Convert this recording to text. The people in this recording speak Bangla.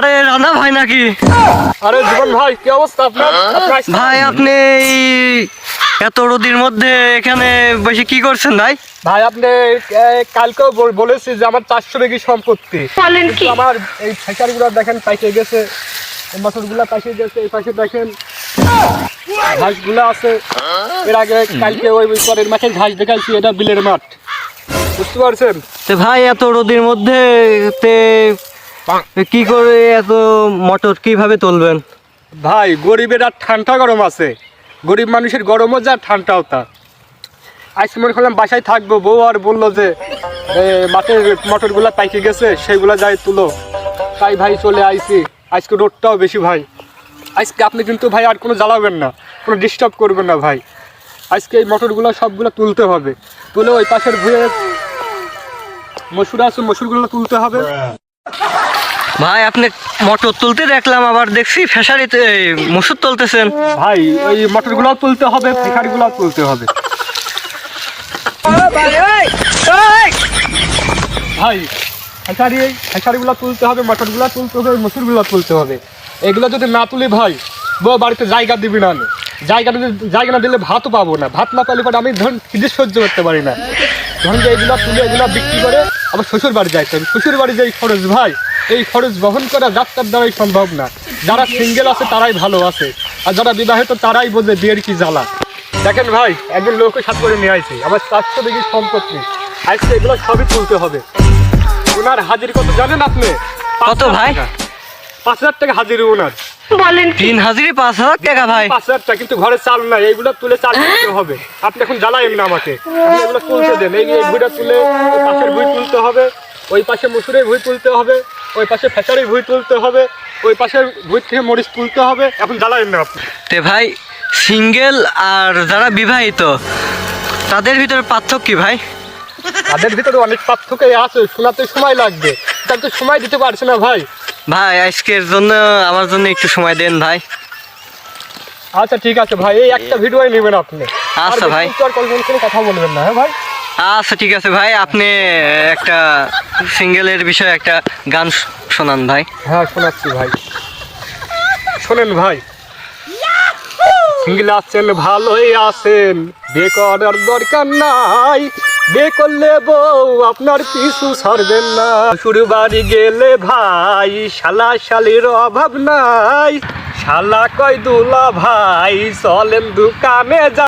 আরে রানা ভাই নাকি? আরে জীবন ভাই কি অবস্থা আপনার? আপনার- ভাই আপনি এত রোদির মধ্যে এখানে বসে কি করছেন ভাই? ভাই আপনি কালকেও বল- বলেছি যে আমার চারশো বিঘি সম্পত্তি। বলেন কিন্তু কি? আমার এই ফেসারিগুলো দেখেন পাইকে গেছে মাছগুলো পাইকে গেছে এই পাশে দেখেন ঘাসগুলো আছে। এর আগে কালকে ওই পরের মাঠে ঘাস দেখাইছি এটা বিলের মাঠ। বুঝতে পারছেন? ভাই এত রোদির মধ্যে তে কি করে এত মটর কীভাবে তুলবেন? ভাই গরিবের আর ঠান্ডা গরম আছে। গরিব মানুষের গরমও যা ঠান্ডাও তা। আজকে মনে করলাম বাসায় থাকব বউ আর বলল যে মাঠের মটরগুলো পাইকে গেছে সেগুলা যাই তুলো। তাই ভাই চলে আইছি। আজকে রোডটাও বেশি ভাই। আজকে আপনি কিন্তু ভাই আর কোনো জ্বালাবেন না কোনো ডিস্টার্ব করবেন না ভাই। আজকে এই মটরগুলো সবগুলো তুলতে হবে। তুলে ওই পাশের ভুয়ে মসুর আছে মসুরগুলো তুলতে হবে। ভাই, আপনি মটর তুলতে দেখলাম, আবার দেখছি ফেসারিতে মসুর তুলতেছেন। ভাই, ওই মটরগুলোও তুলতে হবে ফিকারিগুলোও তুলতে হবে। ভাই, ফেসারি, ফেসারিগুলো তুলতে হবে মটরগুলো তুলতে হবে, মসুরগুলো তুলতে হবে। এগুলো যদি না তুলি ভাই, বউ বাড়িতে জায়গা দিবি না। জায়গা যদি জায়গা না দিলে ভাতও পাবো না। ভাত না পেলে পরে আমি ধরুন খিদে সহ্য করতে পারি না। ধরুন যে এগুলো তুলে, এগুলো বিক্রি করে আবার শ্বশুর বাড়ি যাইতে হবে। শ্বশুর বাড়ি যে এই খরচ ভাই এই খরচ বহন করা ডাক্তার দ্বারাই সম্ভব না। যারা সিঙ্গেল আছে তারাই ভালো আছে। আর যারা বিবাহিত তারাই বোঝে বিয়ের কি জ্বালা। দেখেন ভাই একজন লোককে সাথে করে নিয়ে আইছি। আমার চারশো বিঘি সম্পত্তি। আজকে এগুলো সবই তুলতে হবে। ওনার হাজির কত জানেন আপনি? পাঁচ কত হাজার ভাই? পাঁচ হাজার টাকা হাজির ওনার। বলেন তিন হাজারি পাঁচ হাজার টাকা ভাই। পাঁচ হাজার টাকা কিন্তু ঘরে চাল নাই। এইগুলো তুলে চাল দিতে হবে। আপনি এখন জ্বালাইন না আমাকে। আপনি এগুলো তুলতে দেন। এই এই তুলে ওই পাশের ভুঁই তুলতে হবে। ওই পাশে মুসুরের ভুঁই তুলতে হবে। ওই পাশে ফেসারির ভুঁই তুলতে হবে ওই পাশের ভুঁই থেকে মরিচ তুলতে হবে। এখন জ্বালাইন না তে ভাই সিঙ্গেল আর যারা বিবাহিত তাদের ভিতরে পার্থক্য কি ভাই? তাদের ভিতরে অনেক পার্থক্য আছে শোনাতে সময় লাগবে। তার তো সময় দিতে পারছে না ভাই। ভাই আজকের জন্য আমার জন্য একটু সময় দেন ভাই। আচ্ছা ঠিক আছে ভাই এই একটা ভিডিওই নেবেন আপনি। আচ্ছা ভাই। কথা বলবেন না হ্যাঁ ভাই? আচ্ছা ঠিক আছে ভাই, আপনি একটা সিঙ্গেলের বিষয়ে একটা গান শোনান ভাই। হ্যাঁ শোনাচ্ছি ভাই। শোনেন ভাই। সিঙ্গেল আছেন, ভালোই আছেন। বে করার দরকার নাই। বে করলে বউ আপনার পিছু ছাড়বেন না। শুরু বাড়ি গেলে ভাই, শালা শালির অভাব নাই। শালা কয় দুলা ভাই, চলেন দোকানে যা